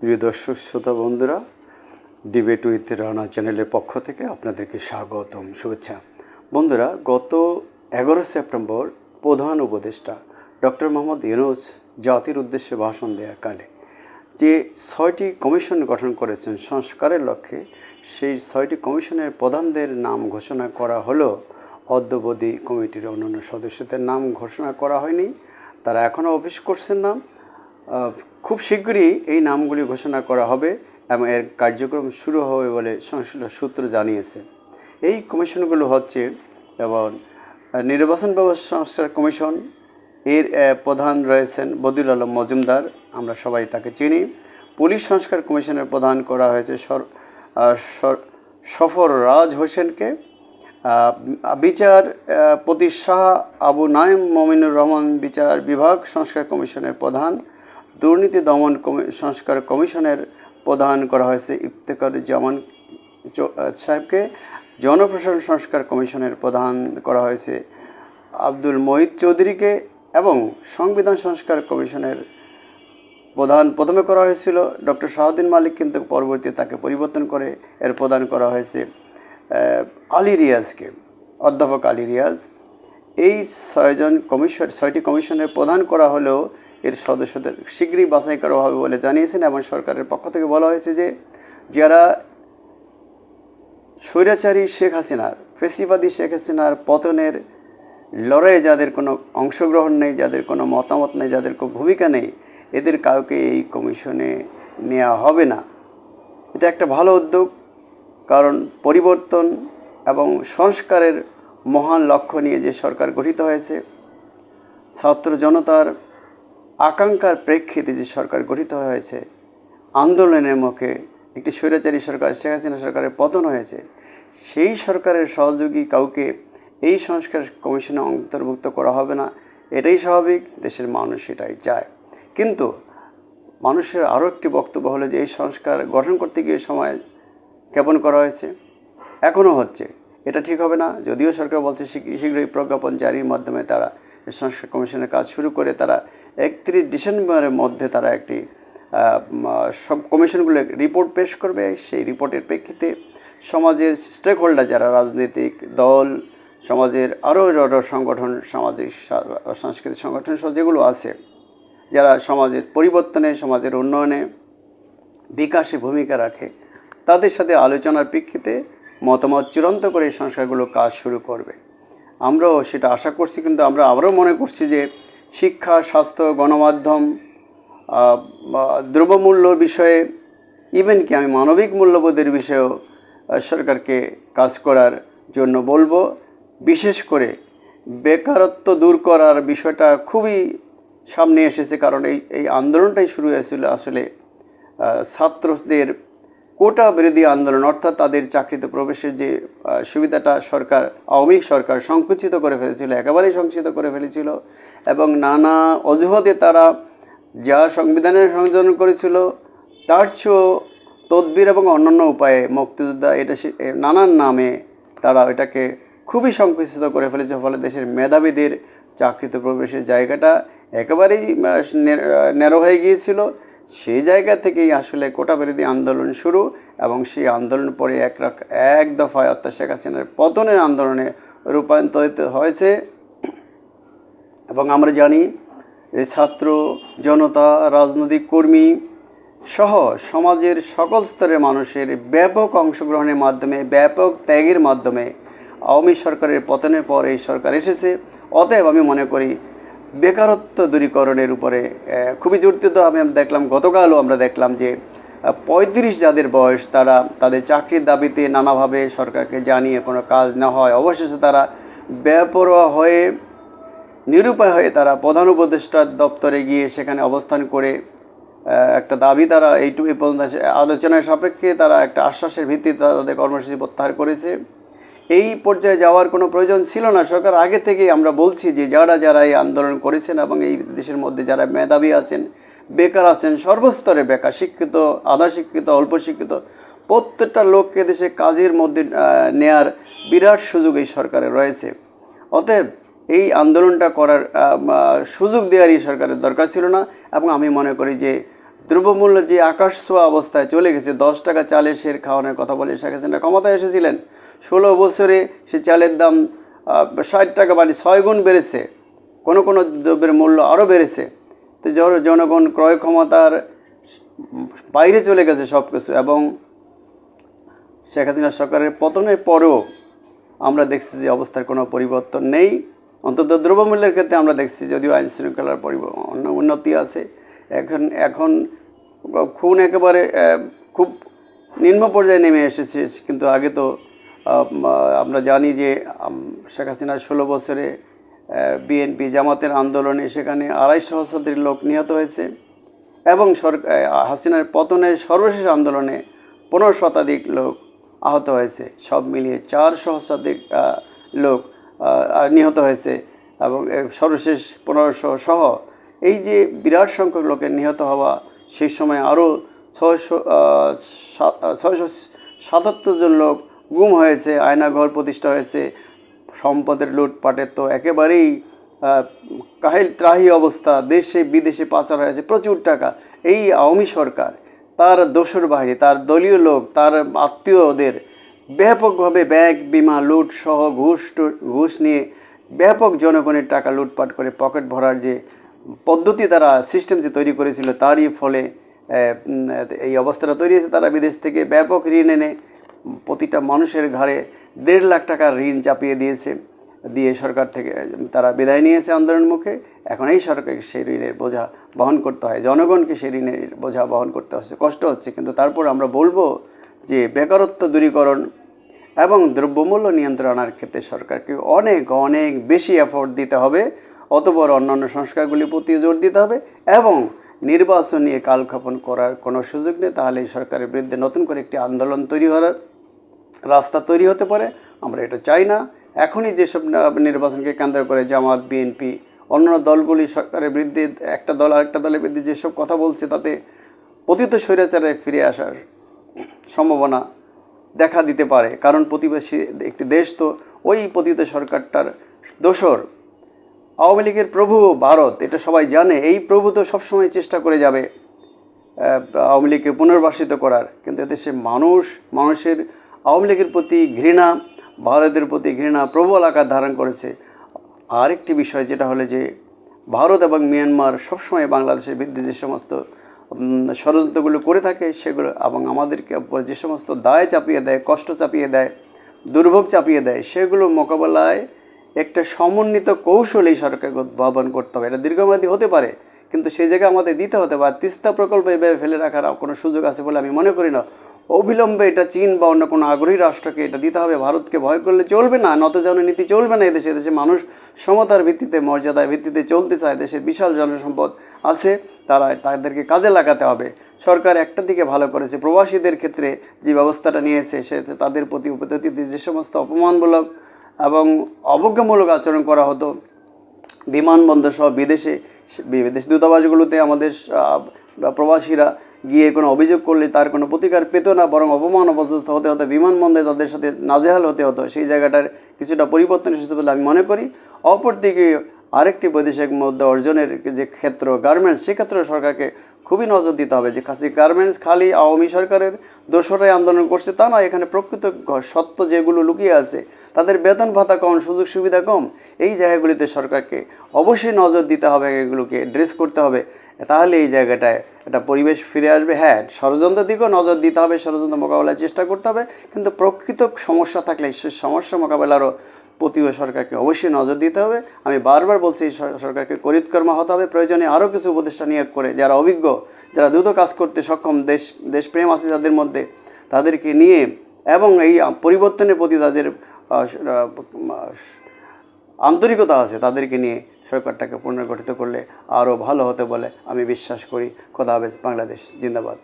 প্রিয় দর্শক, শ্রোতা, বন্ধুরা ডিবেট উইথ রানা চ্যানেলের পক্ষ থেকে আপনাদেরকে স্বাগতম, শুভেচ্ছা। বন্ধুরা, গত এগারো সেপ্টেম্বর প্রধান উপদেষ্টা ডক্টর মোহাম্মদ ইউনুস জাতির উদ্দেশ্যে ভাষণ দেওয়াকালে যে ছয়টি কমিশন গঠন করেছেন সংস্কারের লক্ষ্যে, সেই ছয়টি কমিশনের প্রধানদের নাম ঘোষণা করা হলো। অদ্যবধি কমিটির অন্যান্য সদস্যদের নাম ঘোষণা করা হয়নি, তারা এখনও অফিস করছেন না। খুব শীঘ্রই এই নামগুলি ঘোষণা করা হবে এবং এর কার্যক্রম শুরু হবে বলে সংশ্লিষ্ট সূত্র জানিয়েছে। এই কমিশনগুলো হচ্ছে যেমন নির্বাচন ব্যবস্থা সংস্কার কমিশন, এর প্রধান রয়েছেন বদিউল আলম মজুমদার, আমরা সবাই তাকে চিনি। পুলিশ সংস্কার কমিশনের প্রধান করা হয়েছে সর সফর রাজ হোসেনকে। বিচার প্রতি শাহ আবু নাইম মমিনুর রহমান, বিচার বিভাগ সংস্কার কমিশনের প্রধান। দুর্নীতি দমন সংস্কার কমিশনের প্রধান করা হয়েছে ইফতেখারুজ্জামান সাহেবকে। জনপ্রশাসন সংস্কার কমিশনের প্রধান করা হয়েছে আব্দুল মহিদ চৌধুরীকে এবং সংবিধান সংস্কার কমিশনের প্রধান প্রথমে করা হয়েছিল ডক্টর শাহদ্দিন মালিক, কিন্তু পরবর্তীতে তাকে পরিবর্তন করে এর প্রদান করা হয়েছে আলী রিয়াজকে, অধ্যাপক আলী রিয়াজ। এই ছয়জন কমিশন, ছয়টি কমিশনের প্রধান করা হলেও এর সদস্যদের শীঘ্রই বাছাই করা হবে বলে জানিয়েছেন এবং সরকারের পক্ষ থেকে বলা হয়েছে যে যারা স্বৈরাচারী শেখ হাসিনার, ফেসিবাদী শেখ হাসিনার পতনের লড়াইয়ে যাদের কোনো অংশগ্রহণ নেই, যাদের কোনো মতামত নেই, যাদের কোনো ভূমিকা নেই, এদের কাউকে এই কমিশনে নেওয়া হবে না। এটা একটা ভালো উদ্যোগ, কারণ পরিবর্তন এবং সংস্কারের মহান লক্ষ্য নিয়ে যে সরকার গঠিত হয়েছে, ছাত্র জনতার আকাঙ্ক্ষার প্রেক্ষিতে যে সরকার গঠিত হয়েছে, আন্দোলনের মুখে একটি স্বৈরাচারী সরকার, শেখ হাসিনা সরকারের পতন হয়েছে, সেই সরকারের সহযোগী কাউকে এই সংস্কার কমিশনে অন্তর্ভুক্ত করা হবে না, এটাই স্বাভাবিক, দেশের মানুষ এটাই চায়। কিন্তু মানুষের আরও একটি বক্তব্য হলো যে, এই সংস্কার গঠন করতে গিয়ে সময় কেমন করা হয়েছে। এখনও হচ্ছে। এটা ঠিক হবে না, যদিও সরকার বলছে শীঘ্র- শীঘ্রই প্রজ্ঞাপন জারির মাধ্যমে তারা সংস্কার কমিশনের কাজ শুরু করে তারা একত্রিশ ডিসেম্বরের মধ্যে তারা একটি সব কমিশনগুলো রিপোর্ট পেশ করবে। সেই রিপোর্টের প্রেক্ষিতে সমাজের স্টেক হোল্ডার যারা রাজনৈতিক দল, সমাজের আরও আরও সংগঠন, সামাজিক সাংস্কৃতিক সংগঠন সহ যেগুলো আছে, যারা সমাজের পরিবর্তনে, সমাজের উন্নয়নে বিকাশে ভূমিকা রাখে, তাদের সাথে আলোচনার প্রেক্ষিতে মতামত চূড়ান্ত করে এই সংস্কারগুলো কাজ শুরু করবে। আমরাও সেটা আশা করছি, কিন্তু আমরা আমরাও মনে করছি যে শিক্ষা, স্বাস্থ্য, গণমাধ্যম দ্রব্যমূল্য বিষয়ে ইভেন কি আমি মানবিক মূল্যবোধের বিষয়েও সরকারকে কাজ করার জন্য বলব। বিশেষ করে বেকারত্ব দূর করার বিষয়টা খুবই সামনে এসেছে, কারণ এই এই আন্দোলনটাই শুরু হয়েছিল আসলে ছাত্রদের কোটা বিরোধী আন্দোলন, অর্থাৎ তাদের চাকরিতে প্রবেশের যে সুবিধাটা সরকার, আওয়ামী সরকার সংকুচিত করে ফেলেছিল, একেবারেই সংকুচিত করে ফেলেছিল এবং নানা অজুহাতে তারা যা সংবিধানের সংযোজন করেছিল, তার চেয়েও তদবির এবং অন্যান্য উপায়ে মুক্তিযোদ্ধা এটা নানান নামে তারা এটাকে খুবই সংকুচিত করে ফেলেছে, ফলে দেশের মেধাবীদের চাকরিতে প্রবেশের জায়গাটা একেবারেই ন্যারো হয়ে গিয়েছিল। সেই জায়গা থেকেই আসলে কোটা বিরোধী আন্দোলন শুরু এবং সেই আন্দোলন পরে এক এক দফায় অর্থাৎ শেখ হাসিনার পতনের আন্দোলনে রূপান্তরিত হয়েছে। এবং আমরা জানি যে ছাত্র, জনতা, রাজনৈতিক কর্মী সহ সমাজের সকল স্তরের মানুষের ব্যাপক অংশগ্রহণের মাধ্যমে, ব্যাপক ত্যাগের মাধ্যমে আওয়ামী সরকারের পতনের পর এই সরকার এসেছে। অতএব আমি মনে করি বেকারত্ব দূরীকরণের উপরে খুবই জোর আমি দেখলাম, গতকালও আমরা দেখলাম যে পঁয়ত্রিশ যাদের বয়স, তারা তাদের চাকরির দাবিতে নানাভাবে সরকারকে জানিয়ে কোনো কাজ না হয়। অবশেষে তারা বেপরোয়া হয়ে, নিরুপায় হয়ে তারা প্রধান উপদেষ্টার দপ্তরে গিয়ে সেখানে অবস্থান করে একটা দাবি তারা এইটুকু এই পর্যন্ত আলোচনার সাপেক্ষে তারা একটা আশ্বাসের ভিত্তিতে তাদের কর্মসূচি প্রত্যাহার করেছে। এই পর্যায়ে যাওয়ার কোনো প্রয়োজন ছিল না। সরকার আগে থেকেই আমরা বলছি যে যারা যারা এই আন্দোলন করেছেন এবং এই দেশের মধ্যে যারা মেধাবী আছেন, বেকার আছেন, সর্বস্তরে বেকার, শিক্ষিত, আধা শিক্ষিত, অল্প শিক্ষিত, প্রত্যেকটা লোককে দেশে কাজের মধ্যে নেয়ার বিরাট সুযোগ এই সরকারের রয়েছে। অতএব এই আন্দোলনটা করার সুযোগ দেওয়ারই সরকারের দরকার ছিল না এবং আমি মনে করি যে দ্রব্যমূল্য যে আকাশ ছোঁয়া অবস্থায় চলে গেছে, দশ টাকা চালের শের খাওয়ানোর কথা বলে শেখ হাসিনা ক্ষমতায় এসেছিলেন। ষোলো বছরে সে চালের দাম ষাট টাকা মানে ছয় গুণ বেড়েছে, কোনো কোনো দ্রব্যের মূল্য আরও বেড়েছে। তো জন- জনগণ ক্রয় ক্ষমতার বাইরে চলে গেছে সব কিছু এবং শেখ হাসিনা সরকারের পতনের পরেও আমরা দেখছি যে অবস্থার কোনো পরিবর্তন নেই। অন্তত দ্রব্যমূল্যের ক্ষেত্রে আমরা দেখছি যদিও আইন শৃঙ্খলার অন্য- উন্নতি আছে। এখন এখন খুন একেবারে খুব নিম্ন পর্যায়ে নেমে এসেছে, কিন্তু আগে তো আমরা জানি যে শেখ হাসিনার ষোলো বছরে বিএনপি জামাতের আন্দোলনে সেখানে আড়াই সহস্রাধিক লোক নিহত হয়েছে এবং সরকার হাসিনার পতনের সর্বশেষ আন্দোলনে পনেরো শতাধিক লোক আহত হয়েছে, সব মিলিয়ে চার সহস্রাধিক লোক নিহত হয়েছে এবং সর্বশেষ পনেরোশো সহ, এই যে বিরাট সংখ্যক লোকের নিহত হওয়া সেই সময় আরও ছয়শো ছয়শো সাতাত্তর জন লোক গুম হয়েছে, আয়নাঘর প্রতিষ্ঠা হয়েছে, সম্পদের লুটপাটের তো একেবারেই কাহিল ত্রাহি অবস্থা, দেশে বিদেশে পাচার হয়েছে, প্রচুর টাকা। এই আওয়ামী সরকার, তার দোসর বাহিনী, তার দলীয় লোক, তার আত্মীয়দের ব্যাপকভাবে ব্যাংক বিমা, লুট সহ ঘুষ ঘুষ নিয়ে ব্যাপক জনগণের টাকা লুটপাট করে পকেট ভরার যে পদ্ধতি তারা সিস্টেম যে তৈরি করেছিল, তারই ফলে এই অবস্থাটা তৈরি হয়েছে। তারা বিদেশ থেকে ব্যাপক ঋণ এনে প্রতিটা মানুষের ঘাড়ে দেড় লাখ টাকার ঋণ চাপিয়ে দিয়েছে। দিয়ে সরকার থেকে, তারা বিদায় নিয়েছে আন্দোলন মুখে। এখন এই সরকারকে সেই ঋণের বোঝা বহন করতে হয়। জনগণকে সেই ঋণের বোঝা বহন করতে হচ্ছে। কষ্ট হচ্ছে। কিন্তু তারপর আমরা বলব যে বেকারত্ব দূরীকরণ এবং দ্রব্যমূল্য নিয়ন্ত্রণ আনার ক্ষেত্রে সরকারকে অনেক অনেক বেশি এফোর্ট দিতে হবে। অতপর অন্যান্য সংস্কারগুলির প্রতি জোর দিতে হবে এবং নির্বাচন নিয়ে কালক্ষেপণ করার কোনো সুযোগ নেই, তাহলে এই সরকারের বিরুদ্ধে নতুন করে একটি আন্দোলন তৈরি হওয়ার রাস্তা তৈরি হতে পারে। আমরা এটা চাই না। এখনই যেসব নির্বাচনকে কেন্দ্র করে জামাত, বিএনপি, অন্যান্য দলগুলি সরকারের বিরুদ্ধে, একটা দল আরেকটা দলের বিরুদ্ধে যেসব কথা বলছে, তাতে পতিত স্বৈরাচারে ফিরে আসার সম্ভাবনা দেখা দিতে পারে। কারণ প্রতিবেশী, একটি দেশ তো, ওই পতিত সরকারটার দোসর আওয়ামী লীগের প্রভু ভারত, এটা সবাই জানে, এই প্রভু তো সবসময় চেষ্টা করে যাবে আওয়ামী লীগকে পুনর্বাসিত করার। কিন্তু এদেশে মানুষ, মানুষের আওয়ামী লীগের প্রতি ঘৃণা, ভারতের প্রতি ঘৃণা, প্রবল আকার ধারণ করেছে। আরেকটি বিষয় যেটা হলো যে, ভারত এবং মিয়ানমার সবসময় বাংলাদেশের বিরুদ্ধে যে সমস্ত ষড়যন্ত্রগুলো করে থাকে, সেগুলো এবং আমাদেরকে যে সমস্ত দায় চাপিয়ে দেয়, কষ্ট চাপিয়ে দেয়, দুর্ভোগ চাপিয়ে দেয়, সেগুলো মোকাবেলায় একটা সমন্বিত কৌশল এই সরকারকে উদ্ভাবন করতে হবে। এটা দীর্ঘমেয়াদী হতে পারে, কিন্তু সেই জায়গায় আমাদের দিতে হতে পারে। তিস্তা প্রকল্প এভাবে ফেলে রাখার কোনো সুযোগ আছে বলে আমি মনে করি না। অবিলম্বে এটা চীন বা অন্য কোনো আগ্রহী রাষ্ট্রকে এটা দিতে হবে। ভারতকে ভয় করলে চলবে না, নতজন নীতি চলবে না এদেশে। দেশে মানুষ সমতার ভিত্তিতে, মর্যাদার ভিত্তিতে চলতে চায়। দেশের বিশাল জনসম্পদ আছে, তারা তাদেরকে কাজে লাগাতে হবে। সরকার একটা দিকে ভালো করেছে। প্রবাসীদের ক্ষেত্রে যে ব্যবস্থাটা নিয়েছে, সে তাদের প্রতি উপস্থিতিতে যে সমস্ত অপমানমূলক এবং অবজ্ঞামূলক আচরণ করা হতো। বিমানবন্দর সহ বিদেশে, বিদেশ দূতাবাসগুলোতে আমাদের প্রবাসীরা গিয়ে কোনো অভিযোগ করলে তার কোনো প্রতিকার পেত না, বরং অপমান অপদস্থ হতে হতো বিমানবন্দরে তাদের সাথে নাজেহাল হতে হতো। সেই জায়গাটার কিছুটা পরিবর্তন এসেছে বলে আমি মনে করি। অপরদিকে আরেকটি বৈদেশিক মুদ্রা অর্জনের যে ক্ষেত্র গার্মেন্টস সেক্ষেত্রে সরকারকে খুবই নজর দিতে হবে যে খাসি গার্মেন্টস খালি আওয়ামী সরকারের দোসরাই আন্দোলন করছে তা নয়, এখানে প্রকৃত সত্য যেগুলো লুকিয়ে আছে, তাদের বেতন ভাতা কম, সুযোগ সুবিধা কম, এই জায়গাগুলিতে সরকারকে অবশ্যই নজর দিতে হবে, এগুলোকে ড্রেস করতে হবে। তাহলে এই জায়গাটায় একটা পরিবেশ ফিরে আসবে। হ্যাঁ ষড়যন্ত্রের দিকেও নজর দিতে হবে, ষড়যন্ত্র মোকাবেলার চেষ্টা করতে হবে, কিন্তু প্রকৃত সমস্যা থাকলে সে সমস্যা মোকাবেলারও প্রতিও সরকারকে অবশ্যই নজর দিতে হবে। আমি বারবার বলছি সরকারকে করিতকর্মা হতে হবে। প্রয়োজনে আরও কিছু উপদেষ্টা নিয়োগ করে, যারা অভিজ্ঞ, যারা দ্রুত কাজ করতে সক্ষম দেশ, দেশপ্রেম আছে যাদের মধ্যে, তাদেরকে নিয়ে এবং এই পরিবর্তনের প্রতি তাদের আন্তরিকতা আছে, তাদেরকে নিয়ে সরকারটাকে পুনর্গঠিত করলে আরও ভালো হতে বলে আমি বিশ্বাস করি। খোদা হবে বাংলাদেশ, জিন্দাবাদ।